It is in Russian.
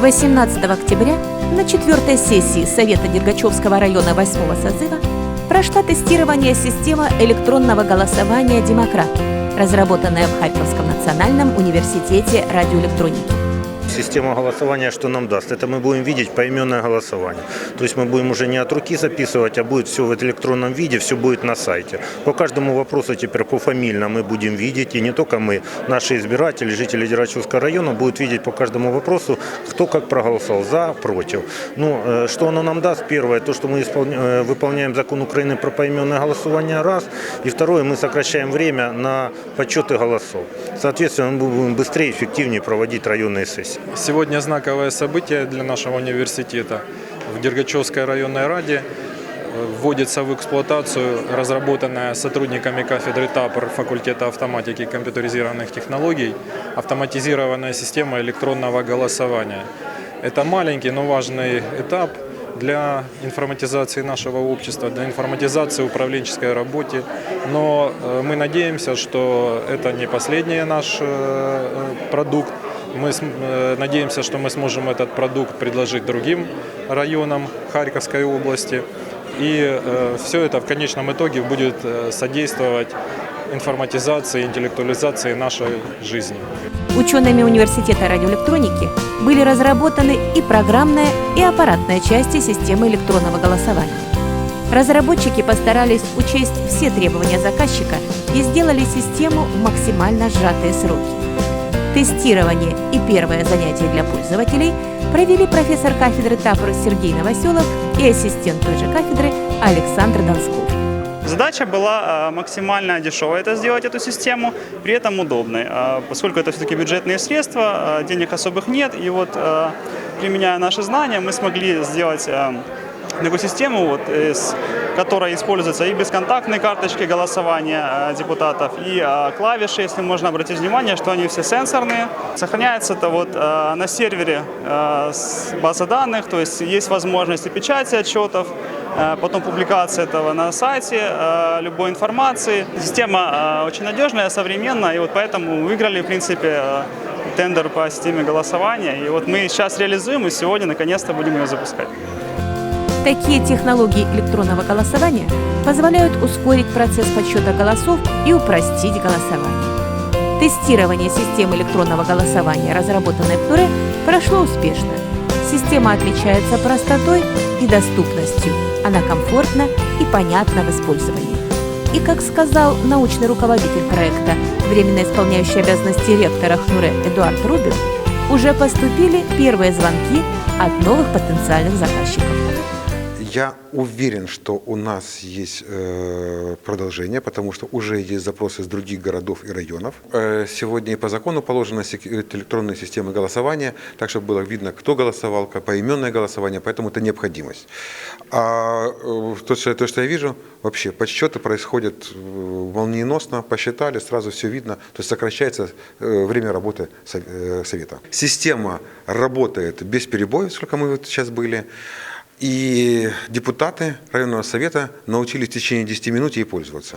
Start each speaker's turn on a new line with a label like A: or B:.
A: 18 октября на четвертой сессии Совета Дергачевского района 8 созыва прошла тестирование системы электронного голосования «Демократ», разработанная в Харьковском национальном университете радиоэлектроники.
B: Система голосования что нам даст? Это мы будем видеть поименное голосование. То есть мы будем уже не от руки записывать, а будет все в электронном виде, все будет на сайте. По каждому вопросу теперь пофамильно мы будем видеть, и не только мы, наши избиратели, жители Дерачевского района будут видеть по каждому вопросу, кто как проголосовал, за, против. Ну, э, что оно нам даст? Первое, то, что мы исполня- э, выполняем закон Украины про поименное голосование, раз. И второе, мы сокращаем время на подсчеты голосов. Соответственно, мы будем быстрее эффективнее проводить районные сессии.
C: Сегодня знаковое событие для нашего университета. В Дергачевской районной раде э, вводится в эксплуатацию разработанная сотрудниками кафедры ТАПР факультета автоматики и компьютеризированных технологий автоматизированная система электронного голосования. Это маленький, но важный этап для информатизации нашего общества, для информатизации управленческой работы. Но э, мы надеемся, что это не последний наш э, продукт. Мы э, надеемся, что мы сможем этот продукт предложить другим районам Харьковской области. И все это в конечном итоге будет э, содействовать информатизации, интеллектуализации нашей жизни.
A: Учеными университета радиоэлектроники были разработаны и программная, и аппаратная части системы электронного голосования. Разработчики постарались учесть все требования заказчика и сделали систему в максимально сжатые сроки. Тестирование и первое занятие для пользователей провели профессор кафедры ТАПР Сергей Новоселов и ассистент той же кафедры Александр Донсков.
D: Задача была э, максимально дешевой это сделать, эту систему, при этом удобной. Э, Поскольку это все-таки бюджетные средства, э, денег особых нет, и вот применяя наши знания, мы смогли сделать э, такую систему, вот, из которой используются и бесконтактные карточки голосования э, депутатов, и э, клавиши, если можно обратить внимание, что они все сенсорные. Сохраняется это вот э, на сервере э, с база данных, то есть есть возможность и печати отчетов, э, потом публикация этого на сайте, э, любой информации. Система э, очень надежная, современная, и вот поэтому выиграли, в принципе, э, тендер по системе голосования. И вот мы сейчас реализуем, и сегодня наконец-то будем ее запускать.
A: Такие технологии электронного голосования позволяют ускорить процесс подсчета голосов и упростить голосование. Тестирование системы электронного голосования, разработанной в Туре, прошло успешно. Система отличается простотой и доступностью. Она комфортна и понятна в использовании. И, как сказал научный руководитель проекта, временно исполняющий обязанности ректора ХНУРе Эдуард Рубин, уже поступили первые звонки от новых потенциальных заказчиков.
E: Я уверен, что у нас есть э, продолжение, потому что уже есть запросы из других городов и районов. Э, сегодня и по закону положена электронная система голосования, так чтобы было видно, кто голосовал, поименное голосование, поэтому это необходимость. А э, то, что, то, что я вижу, вообще подсчеты происходят молниеносно, посчитали, сразу все видно, то есть сокращается время работы со- совета. Система работает без перебоев, сколько мы вот сейчас были. И депутаты районного совета научились в течение 10 минут ей пользоваться.